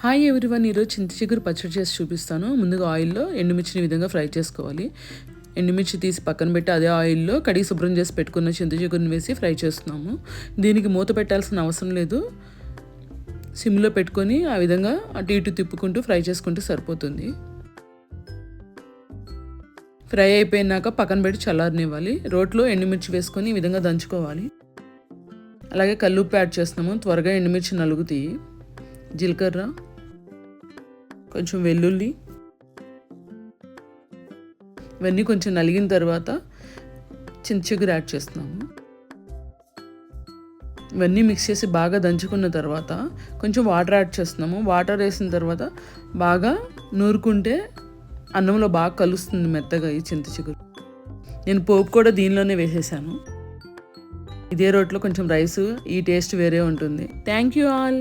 Hi everyone ఈరోజు చింత చిగురు పచ్చడి చేసి చూపిస్తాను. ముందుగా ఆయిల్లో ఎండుమిర్చిని విధంగా ఫ్రై చేసుకోవాలి. ఎండుమిర్చి తీసి పక్కన పెట్టి అదే ఆయిల్లో కడిగి శుభ్రం చేసి పెట్టుకున్న చింత చిగురుని వేసి ఫ్రై చేస్తున్నాము. దీనికి మూత పెట్టాల్సిన అవసరం లేదు. సిమ్లో పెట్టుకొని ఆ విధంగా అటు ఇటు తిప్పుకుంటూ ఫ్రై చేసుకుంటే సరిపోతుంది. ఫ్రై అయిపోయినాక పక్కన పెట్టి చల్లారనివ్వాలి. రోట్లో ఎండుమిర్చి వేసుకొని ఈ విధంగా దంచుకోవాలి. అలాగే కల్లుప్పు యాడ్ చేస్తున్నాము. త్వరగా ఎండుమిర్చి నలుగుతాయి. జీలకర్ర. కొంచెం వెల్లుల్లి ఇవన్నీ కొంచెం నలిగిన తర్వాత చింతచిగురు యాడ్ చేస్తున్నాము. ఇవన్నీ మిక్స్ చేసి బాగా దంచుకున్న తర్వాత కొంచెం వాటర్ యాడ్ చేస్తున్నాము. వాటర్ వేసిన తర్వాత బాగా నూరుకుంటే అన్నంలో బాగా కలుస్తుంది మెత్తగా ఈ చింత చిగురు. నేను పోపు కూడా దీనిలోనే వేసేసాను. ఇదే రోట్లో కొంచెం రైస్ ఈ టేస్ట్ వేరే ఉంటుంది. Thank you all